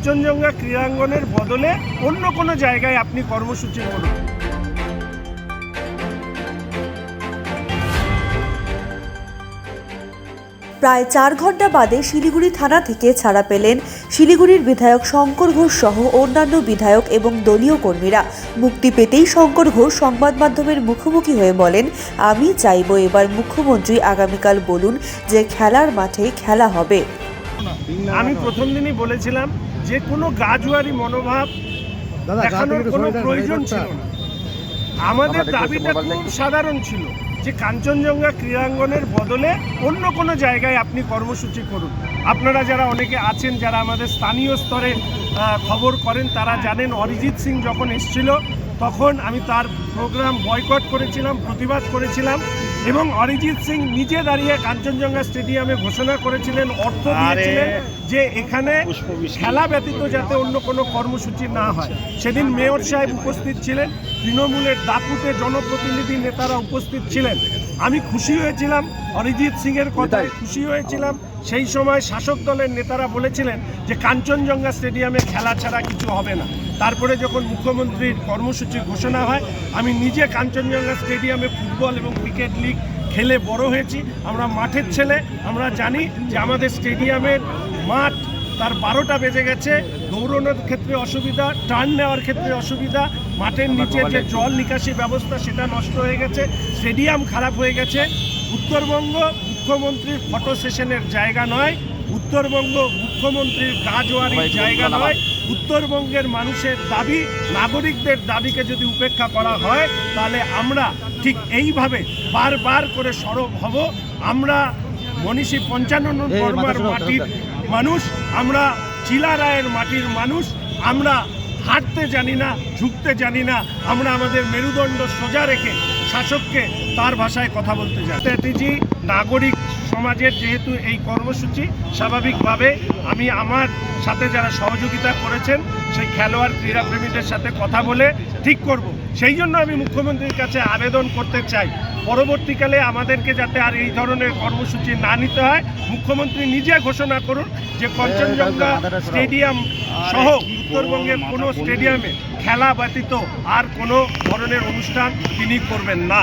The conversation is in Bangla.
কাঞ্চনজঙ্ঘা ক্রীড়াঙ্গনের বদলে অন্য কোনো জায়গায় আপনি কর্মসূচি করুন। প্রায় চার ঘণ্টা বাদে শিলিগুড়ি থানা থেকে ছাড়া পেলেন শিলিগুড়ির বিধায়ক শঙ্কর ঘোষ সহ অন্যান্য বিধায়ক এবং দলীয় কর্মীরা। মুক্তি পেতেই শঙ্কর ঘোষ সংবাদ মাধ্যমের মুখোমুখি হয়ে বলেন, আমি চাইব এবার মুখ্যমন্ত্রী আগামীকাল বলুন যে খেলার মাঠে খেলা হবে। আমি প্রথম দিনই বলেছিলাম যে কোনো গাজুয়ারি মনোভাব দেখানোর কোনো প্রয়োজন ছিল না। আমাদের দাবিটা খুব সাধারণ ছিল যে কাঞ্চনজঙ্ঘা ক্রীড়াঙ্গনের বদলে অন্য কোনো জায়গায় আপনি কর্মসূচি করুন। আপনারা যারা অনেকে আছেন যারা আমাদের স্থানীয় স্তরে খবর করেন তারা জানেন অরিজিৎ সিং যখন এসেছিল তখন আমি তার প্রোগ্রাম বয়কট করেছিলাম প্রতিবাদ করেছিলাম। এবং অরিজিৎ সিং নিজে দাঁড়িয়ে কাঞ্চনজঙ্ঘা স্টেডিয়ামে ঘোষণা করেছিলেন অর্থ দিয়েছিলেন যে এখানে খেলা ব্যতীত যাতে অন্য কোনো কর্মসূচি না হয়। সেদিন মেয়র সাহেব উপস্থিত ছিলেন তৃণমূলের দাপুতে জনপ্রতিনিধি নেতারা উপস্থিত ছিলেন। আমি খুশি হয়েছিলাম অরিজিৎ সিংয়ের এর কথায় খুশি হয়েছিলাম সেই সময় শাসক দলের নেতারা বলেছিলেন যে কাঞ্চনজঙ্ঘা স্টেডিয়ামে খেলা ছাড়া কিছু হবে না। তারপরে যখন মুখ্যমন্ত্রীর কর্মসূচি ঘোষণা হয় আমি নিজে কাঞ্চনজঙ্ঘা স্টেডিয়ামে ফুটবল এবং ক্রিকেট লিগ খেলে বড় হয়েছি। আমরা মাঠের ছেলে আমরা জানি যে আমাদের স্টেডিয়ামের মাঠ তার বারোটা বেজে গেছে। দৌড়ানোর ক্ষেত্রে অসুবিধা টার্ন নেওয়ার ক্ষেত্রে অসুবিধা মাঠের নিচে যে জল নিকাশি ব্যবস্থা সেটা নষ্ট হয়ে গেছে স্টেডিয়াম খারাপ হয়ে গেছে। উত্তরবঙ্গ মুখ্যমন্ত্রীর ফটো সেশনের জায়গা নয় উত্তরবঙ্গ মুখ্যমন্ত্রীর কাজওয়ারির জায়গা নয় উত্তরবঙ্গের মানুষের দাবি নাগরিকদের দাবিকে যদি উপেক্ষা করা হয় তাহলে আমরা ঠিক এইভাবে বারবার করে সরব হব। আমরা মনীষী পঞ্চানন বর্মার মাটির মানুষ আমরা চিলা রায়ের মাটির মানুষ আমরা হাঁটতে জানি না ঝুঁকতে জানি না আমরা আমাদের মেরুদণ্ড সোজা রেখে শাসককে তার ভাষায় কথা বলতে চাই স্ট্র্যাটেজি নাগরিক সমাজের যেহেতু এই কর্মসূচি, স্বাভাবিকভাবে আমি আমার সাথে যারা সহযোগিতা করেছেন, সেই খেলোয়াড় ক্রীড়াপ্রেমীদের সাথে কথা বলে ঠিক করব। সেই জন্য আমি মুখ্যমন্ত্রীর কাছে আবেদন করতে চাই। পরবর্তীকালে আমাদেরকে যাতে আর এই ধরনের কর্মসূচি না নিতে হয় মুখ্যমন্ত্রী নিজে ঘোষণা করুন যে কাঞ্চনজঙ্ঘা স্টেডিয়াম সহ উত্তরবঙ্গের কোনো স্টেডিয়ামে খেলা ব্যতীত আর কোনো ধরনের অনুষ্ঠান তিনি করবেন না।